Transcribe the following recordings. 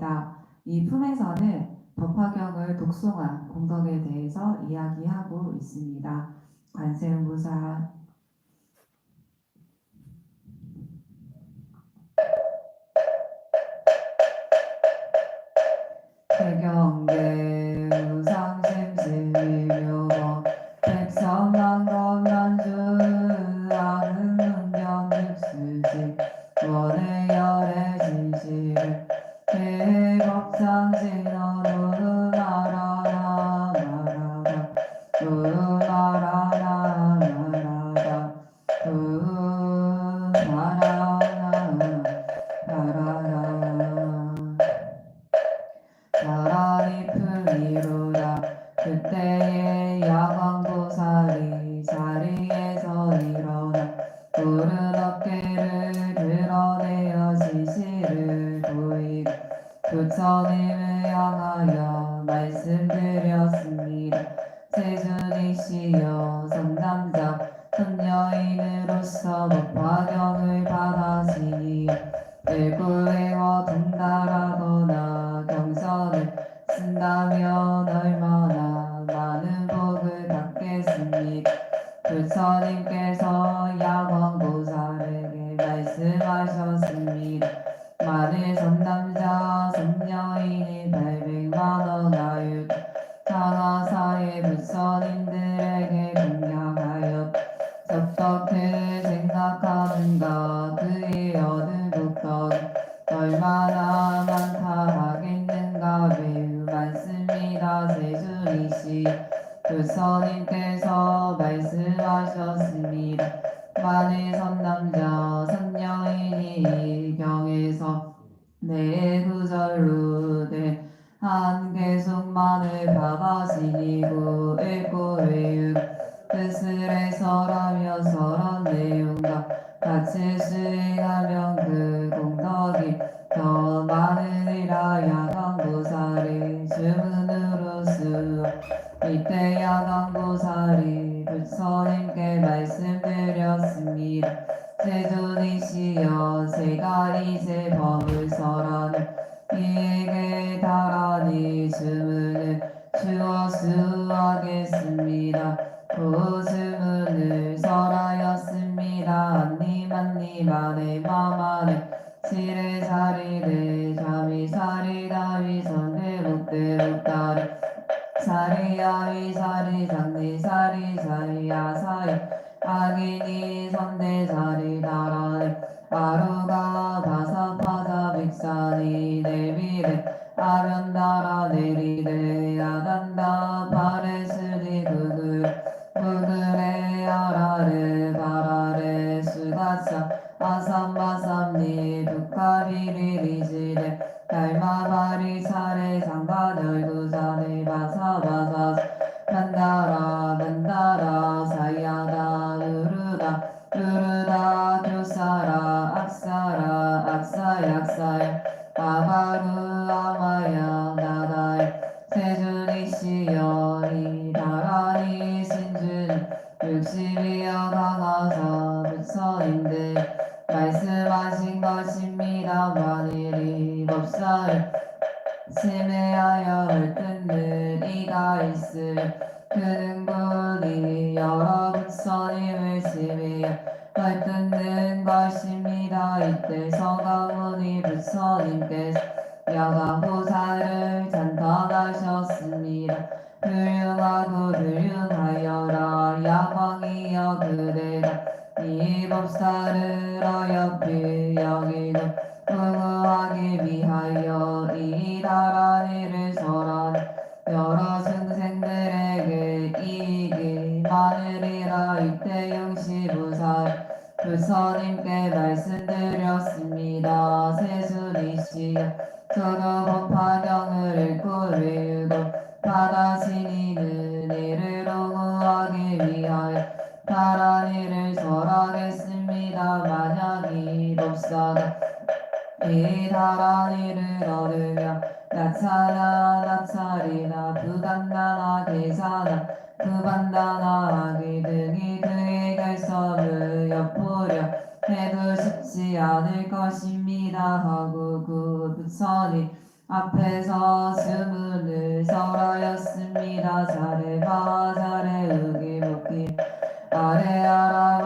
있습니다. 이 품에서는 법화경을 독송한 공덕에 대해서 이야기하고 있습니다. 관세음보살 태경계 바람이 풀리로다 그때의 부처님들에게 공양하여 어떻게 생각하는가 그의 어느 복덕 얼마나 많다 하겠는가 매우 많습니다 세준이시 부처님께서 말씀하셨습니다. 만일 선남자 선여인이 경에서 내 구절로 된 한 계속만을 받아지니고 읽고 외우고 뜻을 해설하며 설한 내용과 같이 수행하면 그 공덕이 더 많으리라. 야광보살이 주문으로 수 이때 야광보살이 부처님께 말씀드렸습니다. 세존이시여 제가 이제 법을 설하는 이에게 달하니 주문을 주어 수하겠습니다. 그 주문을 설하였습니다. 한님 한님 안에 맘 안에 지레 자리를 잠이 사리다위 선대복대복 다리. 사리야위 사리 장리 사리 사리야 사리 악인이 선대 나라리 아루가 바사파자 빅산이 내비래 아변다라 내리래 아단다 바레스리 그글 그글에 아라레 바라레 수가차 아삼바삼니 두카리리리지레 달마바리 차례 상가들 구자네 바사바사. 단다라 단다라 사야다 누르다 누르다 교사라 악사라 악사 성가모니 부처님께서 야광보살을 찬탄하셨습니다. 훌륭하고 훌륭하여라 야광이여 그대가 이 법사를 어여삐 여기도 공허하기 위하여 이 다라니를 설하는 여러 중생들에게 이익이 많으리라 이때 영시부살 부처님께 말씀드렸습니다. 세수리시여 저도 법화경을 읽고 외우고 받아시니는 이를 옹호하기 위하여 다라니를 설하겠습니다. 만약 이 법사가 이 다라니를 얻으며 나차나 나차리나 부단나나 계사나 부반다나 아기 등이 그의 결선을 엿보려 해도 쉽지 않을 것입니다 하고 그 부처님 앞에서 스문을 설하였습니다. 잘해봐 잘해 의기 먹기 아래 아라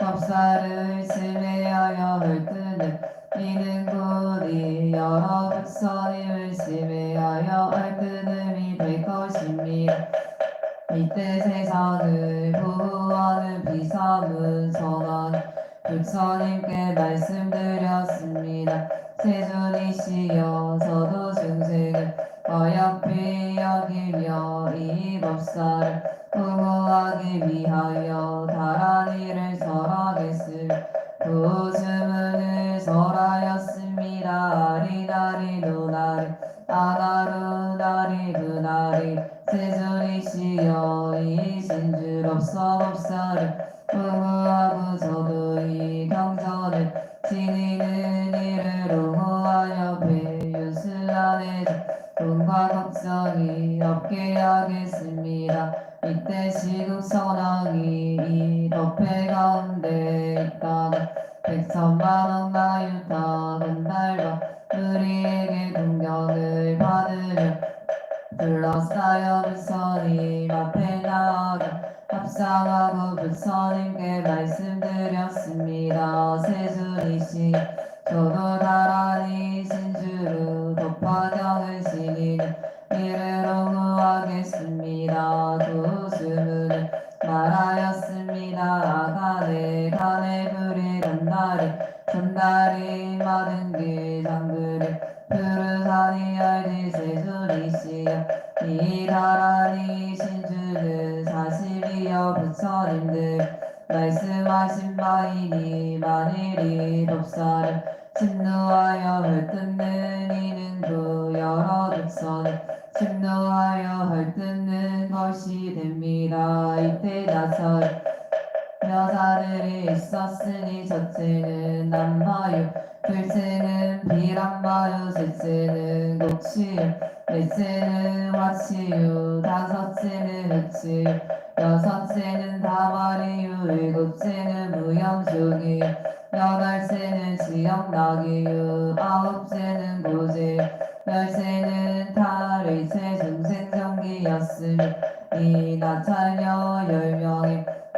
법사를 심해하여 헐뜨는 이는 곧이 여러 백성임을 심해하여 헐뜨음이 될 것입니다. 이때 세상을 보호하는 비사문 선언 부처님께 말씀드렸습니다. 세존이시여 저도 중생을 어여삐 여기며 이 법사를 보호하기 위하여 다란 일을 설하겠으며 부주문을 설하였습니다. 아리나리 누나리 아나루 나리 그나리 세존이시여 이 신줄 없어 법사를 보호하고 저도 이 경전을 지니 합상하고 불선님께 말씀드렸습니다. 세준이시 나란히 신주로 덮화경을 지니는 이를 옹호하겠습니다. 도수문을 말하였습니다. 아가네 가네 불이 전달이 전달이 마든 길 장그리 푸르산이 알지 세준이시여 이 나란히 신주는 사실이여 부처님들 말씀하신 바이니 만일이 법사를 침노하여 헐뜯는 이는 그 여러 백성을 침노하여 헐뜯는 것이 됩니다. 이때 나설 여자들이 있었으니 첫째는 남마유 둘째는 비람마유 셋째는 곡치유 넷째는 화치유 다섯째는 흑치유 여섯째는 다마리유 일곱째는 무염주기유 여덟째는 지역나기유 아홉째는 고지유 열째는 탈의체 중생정기였으니 이 나찰녀 열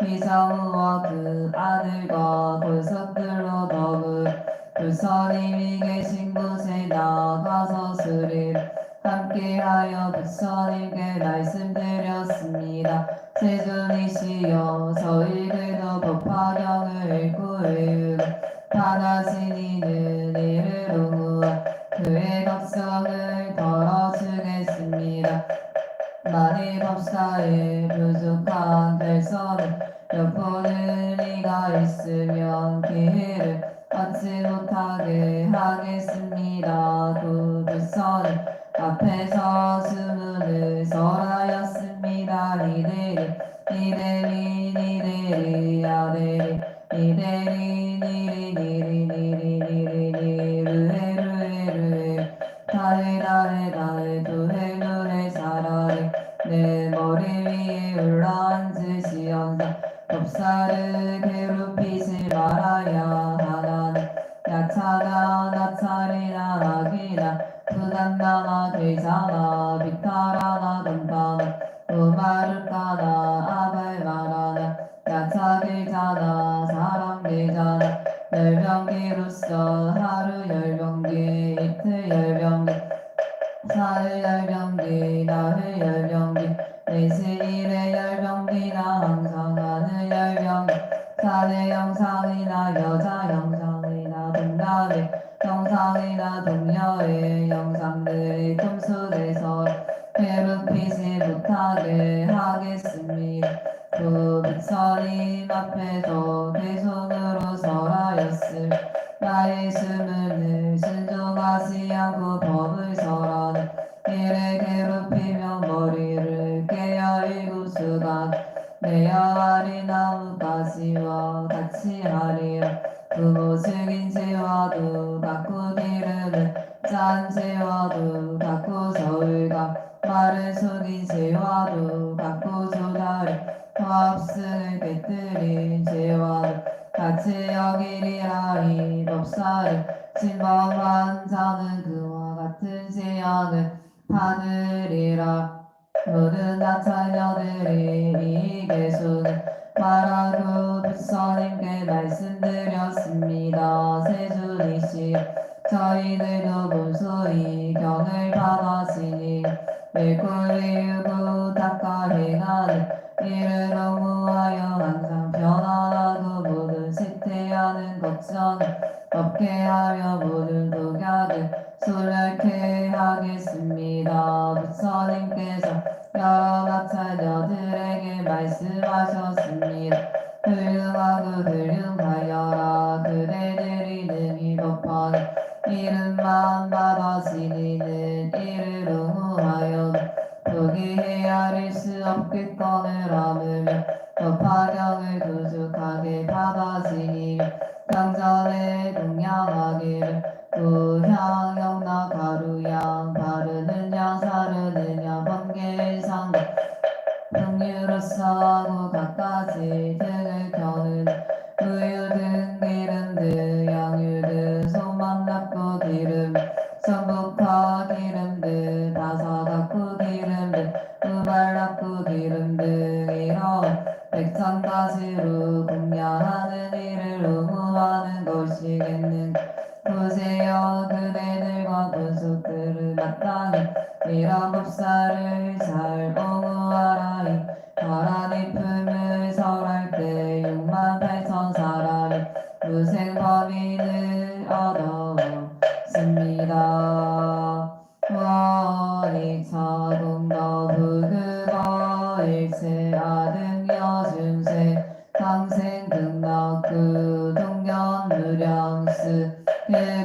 비사무와 그 아들과 골석들로 더불 불선님이 계신 곳에 나가서 수립 함께하여 불선님께 말씀드렸습니다. 세존이시여 저희들도 법화경을 읽고 외우고 하나신 이는 이들이 이들이 이들이 아들이 이들이 니리 니리 니리 니리 니리 르헤 르헤 다레 다레 다레 두헤 누레 사라레 내 머리 위에 올라앉으시언사 법사를 괴롭히지 말아야 하나니 야차나 나차리나 나기나 부단나나 되잖아 비타라나 던파나 우마르까나 아발마라나 야차되잖아 사람 되잖아 열병기로서 하루 열병기 이틀 열병기. 사흘 열병기 나흘 열병기. 내시일의 열병기나 항상 하는 열병기. 사내 영상이나 여자 영상이나 동남의 영상이나 동녀의 영상들이 꿈속에서 괴롭히지 못하게 하겠습니다. 그 부처님 앞에서 대손으로 설하였을 나의 주문을 순종하지 않고 법을 설하는 이를 괴롭히며 머리를 깨어 일곱 수간 내 대야하리 나 같이 여기리라 이 법사를 신범한 자는 그와 같은 재앙을 받으리라. 모든 나 자녀들이 이 개수는 말하고 부처님께 말씀드렸습니다. 세주이시 저희들도 문소히 경을 받았으니 밀골 위우고 닦아 행하는 너 법하는 이름만 받아지니는 이를 옹호하여 포기 헤아릴 수 없겠거늘 하물며 법화경을 구축하게 받아지니 경전에 동양하기를 도향 영나 가루양 바르는 양 사르는 양 번개상 풍류로서 하고 갖가지 등을 겨는 우유 등 기름 등 마땅히 이런 법사를 잘 옹호하라니 바람이 품을 설할 때 6만 8천 사람이 무생법인을 얻었습니다. 원익 차공도 부그거 일체 아등 여중세 당생 등락구 동견 무량스 대구